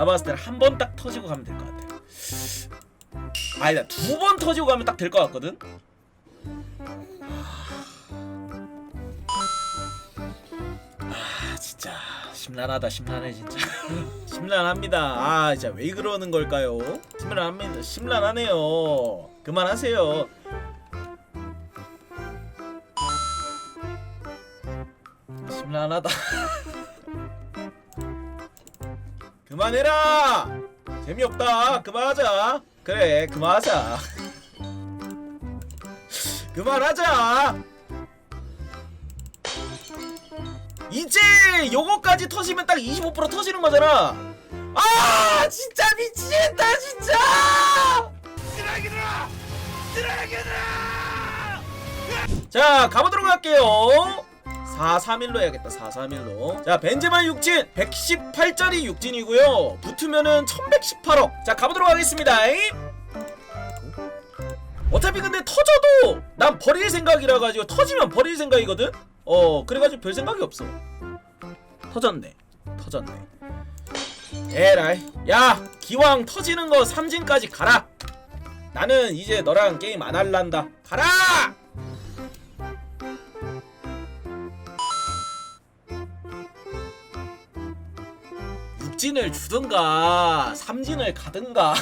내가 봤을 때는 한 번 딱 터지고 가면 될 것 같아 아니다 두 번 터지고 가면 딱 될 것 같거든? 아 진짜. 심란하다 심란해 진짜. 심란합니다. 아 진짜 왜 그러는 걸까요? 심란합니다. 심란하네요. 그만하세요. 심란하다 그만해라! 재미없다. 그만하자. 그래 그만하자. 그만하자! 이제 요거까지 터지면 딱 25% 터지는 거잖아. 아 진짜 미치겠다 진짜! 쓰레기들아! 쓰레기들아! 자 가보도록 할게요 431로 해야겠다 431로. 자 벤제마 육진 118짜리 육진이고요. 붙으면은 1118억. 자 가보도록 하겠습니다. 어차피 근데 터져도 난 버릴 생각이라 가지고 터지면 버릴 생각이거든? 어 그래가지고 별 생각이 없어. 터졌네. 터졌네. 에라이. 야 기왕 터지는 거 삼진까지 가라. 나는 이제 너랑 게임 안 할란다. 가라 육진을 주든가 삼진을 가든가